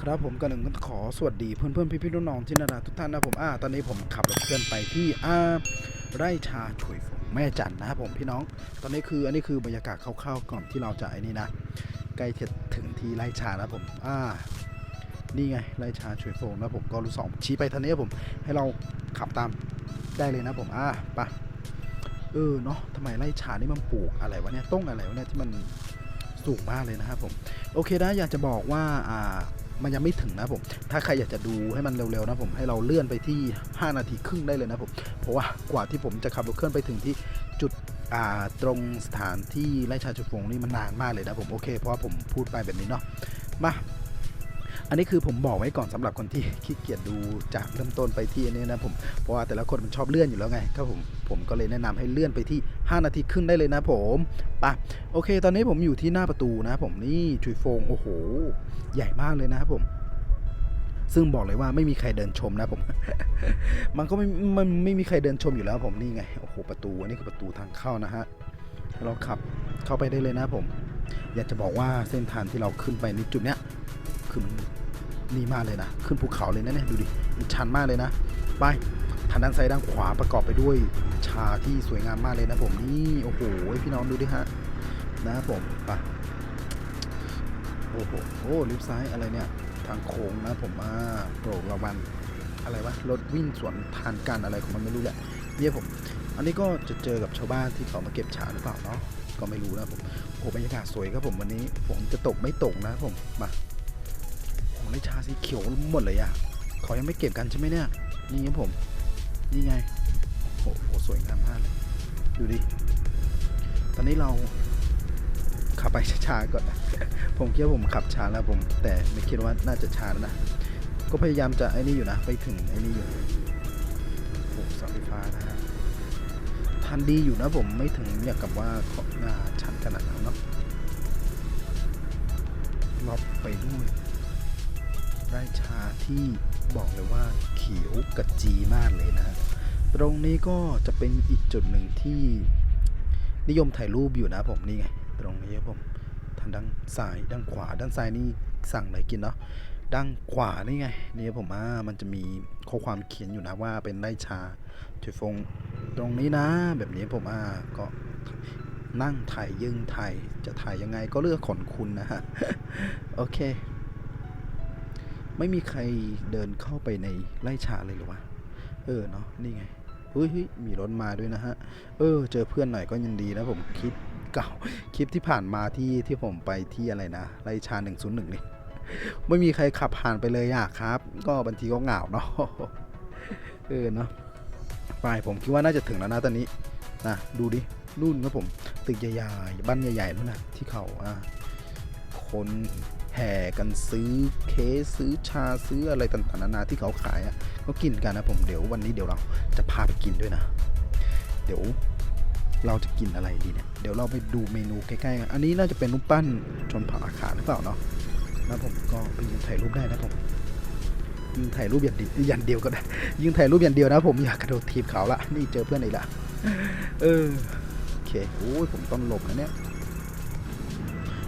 ครับผมก็หนึ่งก็ขอสวัสดีเพื่อนเพื่อนพี่พี่ๆน้องที่น่ารักทุกท่านนะผมอ่าตอนนี้ผมขับรถเคลื่อนไปที่อ่าไร่ชาฉุยฝงแม่จันนะผมพี่น้อง ตอนนี้คืออันนี้คือบรรยากาศคร่าวๆก่อนที่เราจะไอ้นี่นะใกล้จะถึงที่ไร่ชาแล้วผมอ่านี่ไงไร่ชาฉุยฝงนะผมก็รู้สองชี้ไปทางนี้ผม ให้เราขับตามได้เลยนะผมอ่าไปเออเนาะทำไมไร่ชานี่มันปลูกอะไรวะเนี่ยต้นอะไรวะเนี่ยที่มันสูงมากเลยนะครับผม โอเคนะอยากจะบอกว่าอ่า มันยังไม่ถึงนะผม ถ้าใครอยากจะดูให้มันเร็วๆนะผมให้เราเลื่อนไปที่ 5 นาทีครึ่งได้เลยนะผมเพราะว่ากว่าที่ผมจะขับรถเคลื่อนไปถึงที่จุดตรงสถานที่ไร่ชาจุฟงนี่มันนานมากเลยนะผมโอเคเพราะว่าผมพูดไปแบบนี้เนาะมา อันนี้คือผมบอกไว้ก่อนสำหรับคนที่ขี้เกียจดูจากเริ่มต้นไปที่นี้นะผมเพราะว่าแต่ละคนมันชอบเลื่อนอยู่แล้วไงก็ผมผมก็เลยแนะนำให้เลื่อนไปที่ 5 นาทีครึ่งได้เลยนะผมไปะโอเค ตอนนี้ผมอยู่ที่หน้าประตูนะผมนี่ชุยโฟงโอ้โห ใหญ่มากเลยนะครับผมซึ่งบอกเลยว่าไม่มีใครเดินชมนะผม มันก็ไม่มันไม่มีใครเดินชมอยู่แล้วผมนี่ไง โอ้โห ประตู อันนี้คือประตูทางเข้านะฮะ เราขับเข้าไปได้เลยนะผม อยากจะบอกว่าเส้นทางที่เราขึ้นไปในจุดเนี้ย คือมันนี่มากเลยนะ ขึ้นภูเขาเลยนะเนี่ยดูดิมันชันมากเลยนะไปทางด้านซ้ายด้านขวาประกอบไปด้วยชาที่สวยงามมากเลยนะผมนี่โอ้โหพี่น้องดูดิฮะนะผมไปโอ้โหโอ้ลิฟต์ซ้ายอะไรเนี่ย ทางโค้งนะผมอ่าโปรระวังอะไรวะรถวิ่งสวนทางกันอะไรของมันไม่รู้แหละเนี่ยผม อันนี้ก็จะเจอกับชาวบ้านที่เขามาเก็บฉาหรือเปล่าเนาะก็ไม่รู้นะผมโอ้บรรยากาศสวยครับผมวันนี้ผมจะตกไม่ตกนะผมมา โอ้โหไรชาสีเขียวหมดเลยอะเขายังไม่เก็บกันใช่ไหมเนี่ย นี่ครับผม นี่ไง โอ้โห สวยงามมากเลย ดูดิ ตอนนี้เราขับไปช้าๆก่อนนะผมคิดว่าผมขับช้าแล้วผม แต่ไม่คิดว่าน่าจะช้าแล้วนะ ก็พยายามจะไอ้นี่อยู่นะ ไปถึงไอ้นี่อยู่โอ้เสาไฟฟ้านะฮะทันดีอยู่นะผมไม่ถึงอย่างกับว่าขหน้าชันขนาดนั้นเนาะล็อบไปด้วย ไร่ชาที่บอกเลยว่าเขียวกระจีมากเลยนะตรงนี้ก็จะเป็นอีกจุดหนึ่งที่นิยมถ่ายรูปอยู่นะผมนี่ไง ตรงนี้ครับผมทางด้านซ้ายด้านขวา ด้านซ้ายนี่สั่งอะไรกินเนาะด้านขวานี่ไงนี่ผมอ่ามันจะมีข้อความเขียนอยู่นะว่าเป็นไร่ชาจุยฟงตรงนี้นะ แบบนี้ผมอ่าก็นั่งถ่ายยึงถ่ายจะถ่ายยังไงก็เลือกขนคุณนะฮะ โอเค ไม่มีใครเดินเข้าไปในไร่ชาเลยหรือวะ เออเนาะนี่ไงเฮ้ยมีรถมาด้วยนะฮะ เออ เจอเพื่อนหน่อยก็ยังดีนะผมคลิปเก่าคลิปที่ผ่านมาที่ที่ผมไปที่อะไรนะไรชา101นี่ไม่มีใครขับผ่านไปเลยอะครับ ก็บางทีก็เหงาเนาะเออเนาะไปผมคิดว่าน่าจะถึงแล้วนะตอนนี้นะดูดินู่นครับผมตึกใหญ่ๆบ้านใหญ่ๆนู่นนะที่เขาอะ คนแห่กันซื้อเค้กซื้อชาซื้ออะไรต่างๆนานาที่เขาขายอะก็กินกันนะผมเดี๋ยววันนี้เดี๋ยวเราจะพาไปกินด้วยนะ เดี๋ยวเราจะกินอะไรดีเนี่ยเดี๋ยวเราไปดูเมนูใกล้ๆกันอันนี้น่าจะเป็นรูปปั้นชนเผ่าอาขาหรือเปล่าเนาะนะผมก็ไปยืนถ่ายรูปได้นะผมยิงถ่ายรูปอย่างเดียวอย่างเดียวก็ได้ยิงถ่ายรูปอย่างเดียวนะผมอยากกระโดดทีบเขาละนี่เจอเพื่อนอีกละเออโอเคโอ้ยผมต้องหลบนะเนี่ย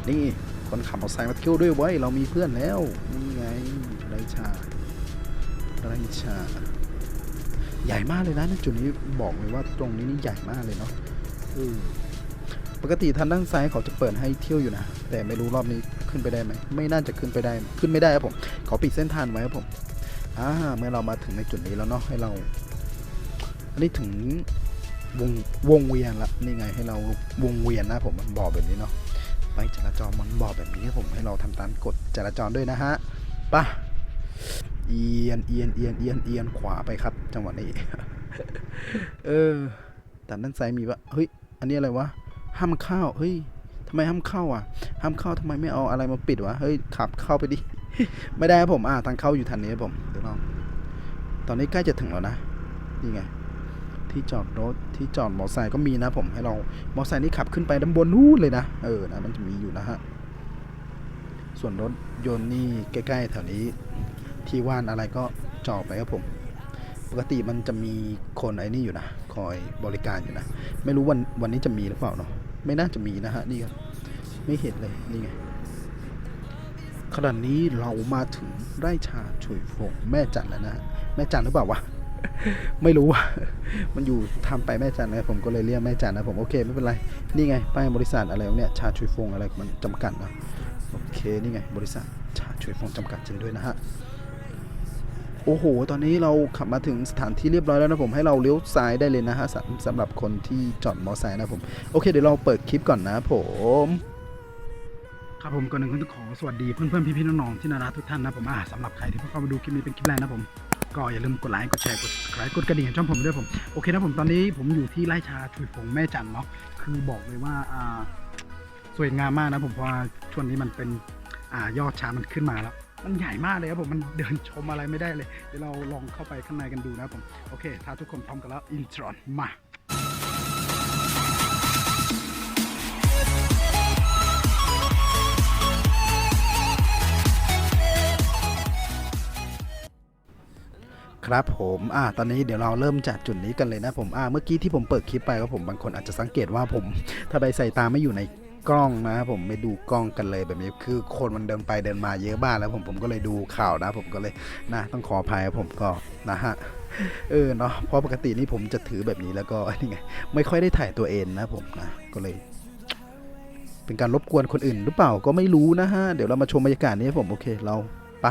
นี่ คนขับมอเตอร์ไซค์มาเที่ยวด้วยเว้เรามีเพื่อนแล้ว นี่ไงไรชาไรชา ใหญ่มากเลยนะในจุดนี้บอกเลยว่าตรงนี้นี่ใหญ่มากเลยเนาะปกติทางด้านซ้ายเขาจะเปิดให้เที่ยวอยู่นะ แต่ไม่รู้รอบนี้ขึ้นไปได้ไหม ไม่น่าจะขึ้นไปได้ ขึ้นไม่ได้ครับผมเขาปิดเส้นทางไว้ครับผมอ่าเมื่อเรามาถึงในจุดนี้แล้วเนาะให้เรา อันนี้ถึงวงวงเวียนละนี่ไงให้เราวงเวียนนะผมมันบอกแบบนี้เนาะ ไปจราจรมันบอกแบบนี้ครับผมให้เราทำตามกฎจราจรด้วยนะฮะปะเอียนเอียนเอียนเอียนเอียนขวาไปครับ จังหวะนี้ เออแต่ด้านซ้ายมีวะเฮ้ย อันนี้อะไรวะ ห้ามเข้า เฮ้ยทำไมห้ามเข้าอะ ห้ามเข้าทำไมไม่เอาอะไรมาปิดวะ เฮ้ย ขับเข้าไปดิ ไม่ได้ครับผม อ่าทางเข้าอยู่ทางนี้ครับผม เดี๋ยวลอง ตอนนี้ใกล้จะถึงแล้วนะ นี่ไง ที่จอดรถที่จอดมอเตอร์ไซค์ก็มีนะผมให้เรามอเตอร์ไซค์นี่ขับขึ้นไปด้านบนนู้นเลยนะเออนะมันจะมีอยู่นะฮะส่วนรถยนต์นี่ใกล้ๆแถวนี้ ที่ว่านอะไรก็จอดไปครับผม ปกติมันจะมีคนไอ้นี่อยู่นะคอยบริการอยู่นะ ไม่รู้วันวันนี้จะมีหรือเปล่าเนาะไม่น่าจะมีนะฮะนี่ครับไม่เห็นเลยนี่ไงขณะนี้เรามาถึงไร่ชาฉุยฟงแม่จันแล้วนะแม่จันหรือเปล่าวะ ไม่รู้อะมันอยู่ทำไปแม่จันนะผมก็เลยเรียกแม่จันนะผมโอเคไม่เป็นไร นี่ไงป้ายบริษัทอะไรเนี่ยชาฉุยฟงอะไรมันจำกัดนะโอเคนี่ไงบริษัทชาฉุยฟงจำกัดจริงด้วยนะฮะโอ้โห ตอนนี้เราขับมาถึงสถานที่เรียบร้อยแล้วนะผมให้เราเลี้ยวซ้ายได้เลยนะฮะสำหรับคนที่จอดมอไซค์นะผมโอเคเดี๋ยวเราเปิดคลิปก่อนนะผมครับผมก่อนหนึ่งก็ต้องขอสวัสดีเพื่อนๆพี่ๆน้องๆที่น่ารักทุกท่านนะผมอ่าสำหรับใครที่เพิ่งเข้ามาดูคลิปนี้เป็นคลิปแรกนะผม ก็อย่าลืมกดไลค์กดแชร์กดไลค์กดกระดิ่งให้ช่องผมด้วยผมโอเคนะผมตอนนี้ผมอยู่ที่ไร่ชาชุยผงแม่จันเนาะคือบอกเลยว่าอ่าสวยงามมากนะผมเพราะว่าช่วงนี้มันเป็นอ่ายอดชามันขึ้นมาแล้ว มันใหญ่มากเลยครับผมมันเดินชมอะไรไม่ได้เลย เดี๋ยวเราลองเข้าไปข้างในกันดูนะผมโอเค ถ้าทุกคนพร้อมกันแล้วอินทรอนมา ครับผมอ่าตอนนี้เดี๋ยวเราเริ่มจากจุดนี้กันเลยนะผมอ่าเมื่อกี้ที่ผมเปิดคลิปไปครับผมบางคนอาจจะสังเกตว่าผมถ้าใบใส่ตาไม่อยู่ในกล้องนะผมไม่ดูกล้องกันเลยแบบนี้คือคนมันเดินไปเดินมาเยอะบ้างแล้วผมผมก็เลยดูข่าวนะ ผมก็เลยนะต้องขออภัยผมก็นะฮะเออเนาะเพราะปกตินี่ผมจะถือแบบนี้แล้วก็นี่ไงไม่ค่อยได้ถ่ายตัวเองนะผมนะก็เลย เป็นการรบกวนคนอื่นหรือเปล่าก็ไม่รู้นะฮะเดี๋ยวเรามาชมบรรยากาศนี้ผมโอเคเราไป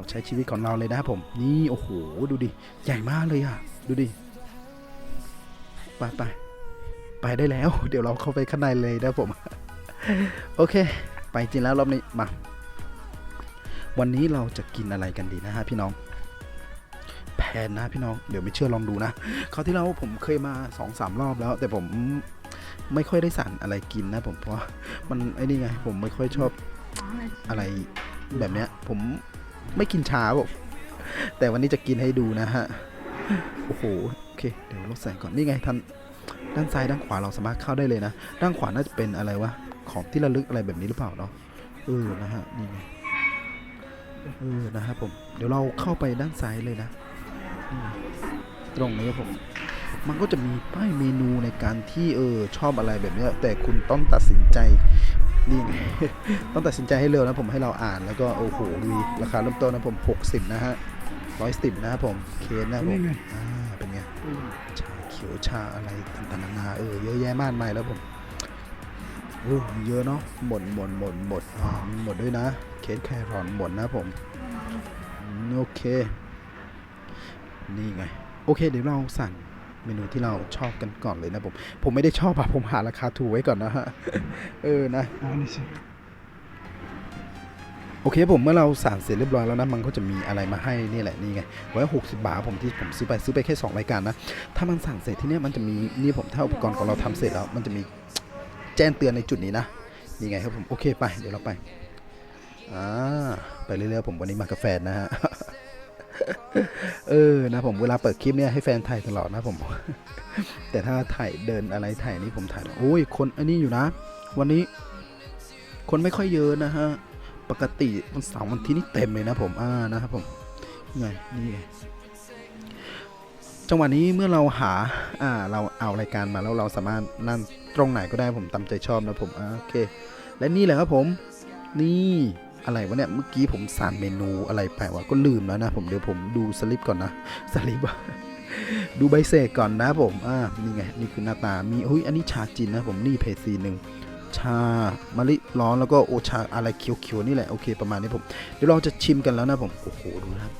ราใช้ชีวิตของเราเลยนะครับผม นี่โอ้โหดูดิ ใหญ่มากเลยอะ ดูดิ ไปไปไปได้แล้ว เดี๋ยวเราเข้าไปข้างในเลยนะผม โอเค ไปจริงแล้วรอบนี้มา วันนี้เราจะกินอะไรกันดีนะฮะพี่น้องแพนนะพี่น้องเดี๋ยวไม่เชื่อลองดูนะคราวที่แล้วผมเคยมาสองสามรอบแล้ว แต่ผมไม่ค่อยได้สั่งอะไรกินนะ ผมเพราะมันไอ้นี่ไงผมไม่ค่อยชอบอะไรแบบเนี้ย ผม ไม่กินชาผมแต่วันนี้จะกินให้ดูนะฮะ โอ้โห โอเค เดี๋ยวเราใส่ก่อน นี่ไงท่านด้านซ้ายด้านขวาเราสามารถเข้าได้เลยนะ ด้านขวาน่าจะเป็นอะไรวะ ของที่ระลึกอะไรแบบนี้หรือเปล่าเนาะ เออ นะฮะ นี่ไง เออ นะฮะผม เดี๋ยวเราเข้าไปด้านซ้ายเลยนะ ตรงนี้ครับผม มันก็จะมีป้ายเมนูในการที่เออชอบอะไรแบบนี้แต่คุณต้องตัดสินใจ นี่ไงต้องตัดสินใจให้เร็วนะผมให้เราอ่านแล้วก็โอ้โหดูดิราคาเริ่มต้นนะผม 60 นะฮะร้อยสิบนะครับผมเคนนะครับผมอ่าเป็นไงชาเขียวชาอะไรต่างๆนานาเออเยอะแยะมากมายแล้วผมโอ้เยอะเนาะหมดหมดหมดหมดอ่ามีหมดด้วยนะเคนแครอนหมดนะผมอืมโอเค นี่ไง โอเคเดี๋ยวเราสั่ง เมนูที่เราชอบกันก่อนเลยนะผมผมไม่ได้ชอบอะผมหาราคาถูกไว้ก่อนนะฮะเออนะโอเคผมเมื่อเราสั่งเสร็จเรียบร้อยแล้วนะมันก็จะมีอะไรมาให้นี่แหละนี่ไงไว้หกสิบาทผมที่ผมซื้อไปซื้อไปแค่2รายการนะถ้ามันสั่งเสร็จที่เนี้ยมันจะมีนี่ผมถ้าอุปกรณ์ของเราทำเสร็จแล้วมันจะมีแจ้งเตือนในจุดนี้นะนี่ไงครับผมโอเคไปเดี๋ยวเราไปอ่าไปเรื่อยๆผมวันนี้มากับแฟนะฮะ เออนะผมเวลาเปิดคลิปเนี่ยให้แฟนถ่ายตลอดนะผม แต่ถ้าถ่ายเดินอะไรถ่ายนี่ผมถ่ายโอ้ยคนอันนี้อยู่นะ วันนี้ คนไม่ค่อยเยอะนะฮะปกติวันเสาร์วันที่นี่เต็มเลยนะผมอ่านะครับผมไงนี่ไงจังหวะนี้เมื่อเราหาอ่าเราเอารายการมาแล้วเราสามารถนั่นตรงไหนก็ได้ผมตามใจชอบนะผมอ่าโอเค และนี่แหละครับผม นี่ อะไรวะเนี่ย เมื่อกี้ผมสั่งเมนูอะไรไปวะก็ลืมแล้วนะผมเดี๋ยวผมดูสลิปก่อนนะสลิปดูใบเสกก่อนนะผมอ่านี่ไง นี่คือหน้าตา มีเฮ้ยอันนี้ชาจีนนะผมนี่เพจซีหนึ่งชามะลิร้อนแล้วก็โอชาอะไรเขียวๆนี่แหละโอเคประมาณนี้ผม เดี๋ยวเราจะชิมกันแล้วนะผม โอ้โหดูนะ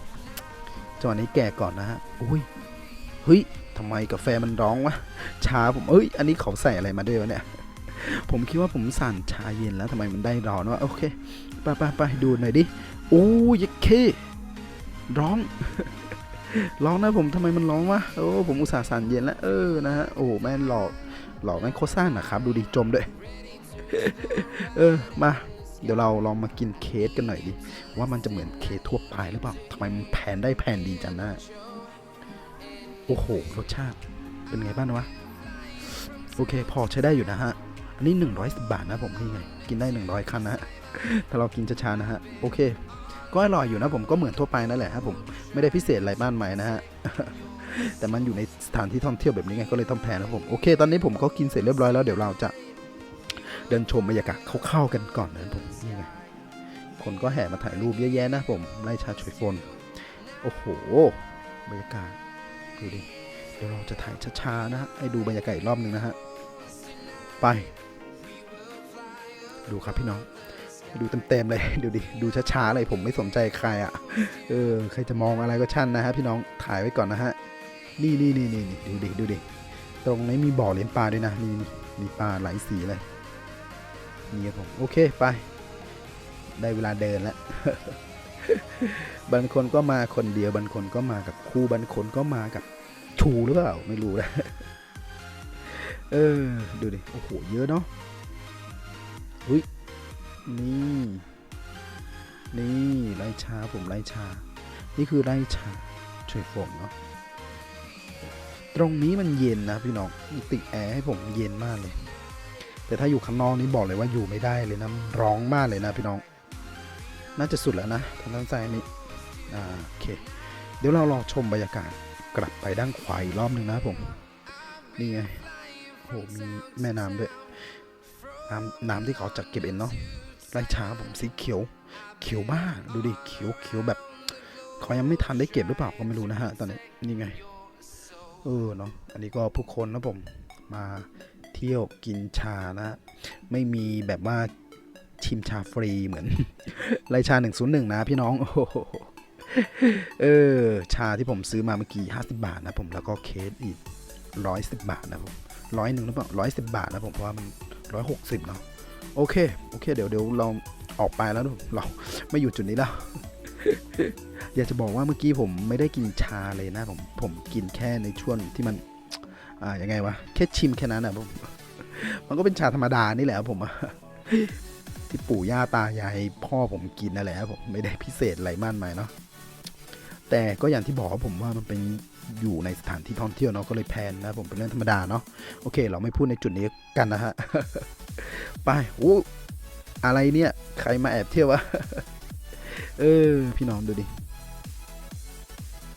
จังหวะนี้แก่ก่อนนะฮะอุ้ยเฮ้ยทำไมกาแฟมันร้องวะชาผมเอ้ยอันนี้เขาใส่อะไรมาด้วยวะเนี่ย ผมคิดว่าผมสั่นชาเย็นแล้วทำไมมันได้ร้อนวะโอเคไปไปไปดูหน่อยดิโอ้ยยดเคร้องร้องนะผมทำไมมันร้องวะโอ้ผมอุตส่าห์สั่นเย็นแล้วเออนะฮะโอ้แม่หลอกหลอกแม่งโคตรซ่านนะครับ ดูดิจมด้วยเออมาเดี๋ยวเราลองมากินเค้กกันหน่อยดิว่ามันจะเหมือนเค้กทั่วไปหรือเปล่าทำไมมันแผนได้แผนดีจังนะโอ้โหรสชาติเป็นไงบ้างวะโอเค พอใช้ได้อยู่นะฮะ อันนี้110บาทนะผมนี่ไงกินได้ 100 คันนะ ถ้าเรากินช้าๆนะฮะ โอเค ก็อร่อยอยู่นะผมก็เหมือนทั่วไปนั่นแหละครับผมไม่ได้พิเศษอะไรบ้านใหม่นะฮะแต่มันอยู่ในสถานที่ท่องเที่ยวแบบนี้ไงก็เลยต้องแพงนะผมโอเค ตอนนี้ผมก็กินเสร็จเรียบร้อยแล้วเดี๋ยวเราจะเดินชมบรรยากาศเข้าๆกันก่อนนะผมนี่ไงคนก็แห่มาถ่ายรูปเยอะแยะนะผมไร่ชาชวยฟนโอ้โหบรรยากาศดูดิเดี๋ยวเราจะถ่ายช้าๆนะฮะให้ดูบรรยากาศอีกรอบหนึ่งนะฮะไป ดูครับพี่น้องดูเต็มๆเลยดูดิดูช้าๆเลยผมไม่สนใจใครอะ่ะเออใครจะมองอะไรก็ช่างนะฮะพี่น้องถ่ายไว้ก่อนนะฮะนี่นี่นี่นี่ดูดิดูดิตรงนี้มีบ่อเลี้ยงปลาด้วยนะนี่นี่มีปลาหลายสีเลยนี่ครับผมโอเคไป ได้เวลาเดินแล้วบางคนก็มาคนเดียวบางคนก็มากับคู่บางคนก็มากับชูหรือเปล่าไม่รู้นะเออดูดิโอ้โหเยอะเนาะ อุ้ยนี่นี่ไร่ชาผมไร่ชา นี่คือไร่ชาช่วยฝนเนาะตรงนี้มันเย็นนะพี่น้องติดแอร์ให้ผมเย็นมากเลย แต่ถ้าอยู่ข้างนอกนี่บอกเลยว่าอยู่ไม่ได้เลยนะร้องมากเลยนะพี่น้อง น่าจะสุดแล้วนะทางด้านซ้ายนี้อ่าโอเค เดี๋ยวเราลองชมบรรยากาศกลับไปด้านขวาอีกรอบหนึ่งนะผม นี่ไงโหมีแม่น้ำด้วย น้ำน้ำที่เขาจัดเก็บเองเนาะไร่ช้าผมสีเขียวเขียวมาดูดิเขียวเขียวแบบเขายังไม่ทันได้เก็บหรือเปล่าก็ไม่รู้นะฮะตอนนี้นี่ไงเออเนาะอันนี้ก็ผู้คนนะผมมาเที่ยวกินชานะ ไม่มีแบบว่าชิมชาฟรีเหมือนไรชา 101 นะพี่น้องโอ้โหเออ ชาที่ผมซื้อมาเมื่อกี้ 50 บาทนะผมแล้วก็เคสอีก 110 บาทนะผม ร้อยหนึ่งหรือเปล่าร้อยสิบาทนะผมเพราะว่ามันร้อยหกสิบเนาะโอเค โอเค เดี๋ยวเดี๋ยวเราออกไปแล้วนะเราไม่อยู่จุดนี้แล้ว อยากจะบอกว่าเมื่อกี้ผมไม่ได้กินชาเลยนะผมผมกินแค่ในช่วงที่มัน อ่ายังไงวะแค่ชิมแค่นั้นนะผมมันก็เป็นชาธรรมดานี่แหละผมที่ปู่ย่าตายายพ่อผมกินนั่นแหละผมไม่ได้พิเศษอะไรมากมายเนาะ แต่ก็อย่างที่บอกผมว่ามันเป็นอยู่ในสถานที่ท่องเที่ยวเนาะก็เลยแพนนะผมเป็นเรื่องธรรมดาเนาะโอเค เราไม่พูดในจุดนี้กันนะฮะไปโอ้อะไรเนี่ยใครมาแอบเที่ยววะเออพี่น้องดูดิ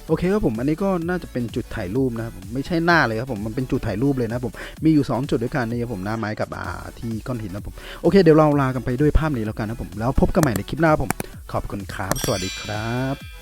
โอเคครับผมอันนี้ก็น่าจะเป็นจุดถ่ายรูปนะครับผมไม่ใช่หน้าเลยครับผมมันเป็นจุดถ่ายรูปเลยนะผมมีอยู่ 2 จุดด้วยกันนี่ครับผมหน้าไม้กับอ่าที่ก้อนหินนะผมโอเคเดี๋ยวเราลากันไปด้วยภาพนี้แล้วกันนะผมแล้วพบกันใหม่ในคลิปหน้าผม ขอบคุณครับสวัสดีครับ